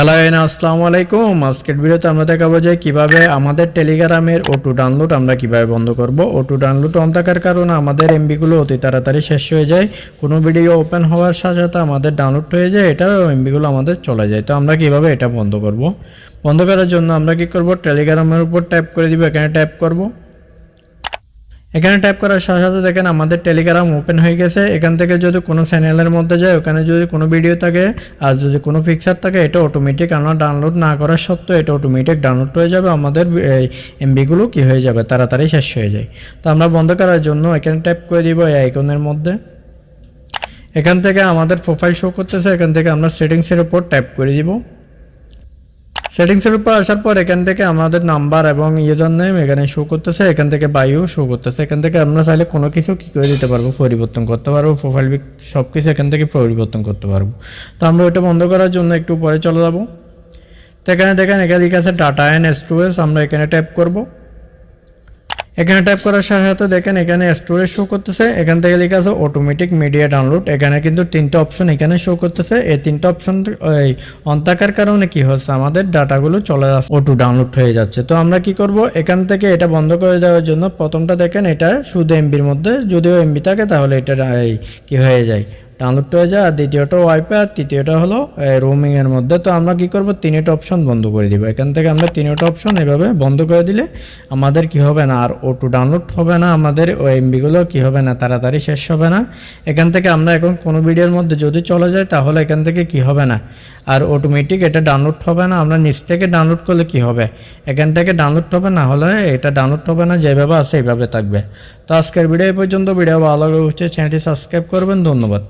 Hello আসসালামু আলাইকুম আজকের ভিডিওতে আমরা দেখাবো যে কীভাবে আমাদের টেলিগ্রামের ওটু ডাউনলোড আমরা কীভাবে বন্ধ করব ওটু ডাউনলোড অন থাকার কারণে আমাদের এমবিগুলো অতি তাড়াতাড়ি শেষ হয়ে যায় কোনো ভিডিও ওপেন হওয়ার সাথে সাথে আমাদের ডাউনলোড হয়ে যায় এটা এমবিগুলো আমাদের চলে যায় তো আমরা কীভাবে এটা বন্ধ করব বন্ধ করার জন্য আমরা কি করব টেলিগ্রামের উপর ট্যাপ করে দিব এখানে ট্যাপ করব এখানে টাইপ করার সাথে সাথে দেখেন আমাদের টেলিগ্রাম ওপেন হয়ে গেছে। এখান থেকে যদি কোনো চ্যানেলের মধ্যে যায়, ওখানে যদি কোনো ভিডিও থাকে আর যদি কোনো পিকচার থাকে, এটা অটোমেটিক আমরা ডাউনলোড না করার সত্ত্বেও এটা অটোমেটিক ডাউনলোড হয়ে যাবে। আমাদের এমবিগুলো কি হয়ে যাবে? তাড়াতাড়ি শেষ হয়ে যায়। তো আমরা বন্ধ করার জন্য এখানে টাইপ করে দিব এই আইকনের মধ্যে। এখান থেকে আমাদের প্রোফাইল শো করতেছে। এখান থেকে আমরা সেটিংসের উপর ট্যাপ করে দিব। সেটিংসের উপর আসার পর এখান থেকে আমাদের নাম্বার এবং ইউজার নেম এখানে শো করতেছে, এখান থেকে বায়ু শো করতেছে, এখান থেকে আমরা চাইলে কোনো কিছু কী করে দিতে পারব? পরিবর্তন করতে পারব প্রোফাইল পিক সব কিছু এখান থেকে পরিবর্তন করতে পারব। তো আমরা ওইটা বন্ধ করার জন্য একটু পরে চলে যাব। তো এখানে দেখেন, এখানে লিখে আছে ডাটা অ্যান্ড স্টোরেজ আমরা এখানে ট্যাপ করব। এখানে টাইপ করার সাথে সাথে দেখেন এখানে স্টোরেজ শো করতেছে। এখান থেকে লেখা আছে অটোমেটিক মিডিয়া ডাউনলোড এখানে কিন্তু তিনটা অপশন এখানে শো করতেছে। এই তিনটা অপশন এই অন থাকার কারণে কি হচ্ছে? আমাদের ডাটাগুলো চলে আসছে। অটো ডাউনলোড হয়ে যাচ্ছে। তো আমরা কি করব? এখান থেকে এটা বন্ধ করে দেওয়ার জন্য প্রথমটা দেখেন, এটা শুধু এমবির মধ্যে। যদিও এমবি থাকে, তাহলে এটা কি হয়ে যায়? ডাউনলোড হয়ে যায় আর দ্বিতীয়টা ওয়াইপে আর তৃতীয়টা হলো রোমিং এর মধ্যে। তো আমরা কি করব? তিনটা অপশন বন্ধ করে দিব। এখান থেকে আমরা তিনটা অপশন এভাবে বন্ধ করে দিলে আমাদের কি হবে না? আর ওটু ডাউনলোড হবে না। আমাদের ওই এমবিগুলো কি হবে না? তাড়াতাড়ি শেষ হবে না। এখান থেকে আমরা এখন কোনো ভিডিওর মধ্যে যদি চলে যায় তাহলে এখান থেকে কি হবে না? আর অটোমেটিক এটা ডাউনলোড হবে না। আমরা নিচ থেকে ডাউনলোড করলে কি হবে? এখান থেকে ডাউনলোড হবে না হলে এটা ডাউনলোড হবে না। যেভাবে আছে, এইভাবে থাকবে। তো আজকের ভিডিও পর্যন্ত। ভিডিও ভালো লাগলে চ্যানেলটি সাবস্ক্রাইব করবেন। ধন্যবাদ।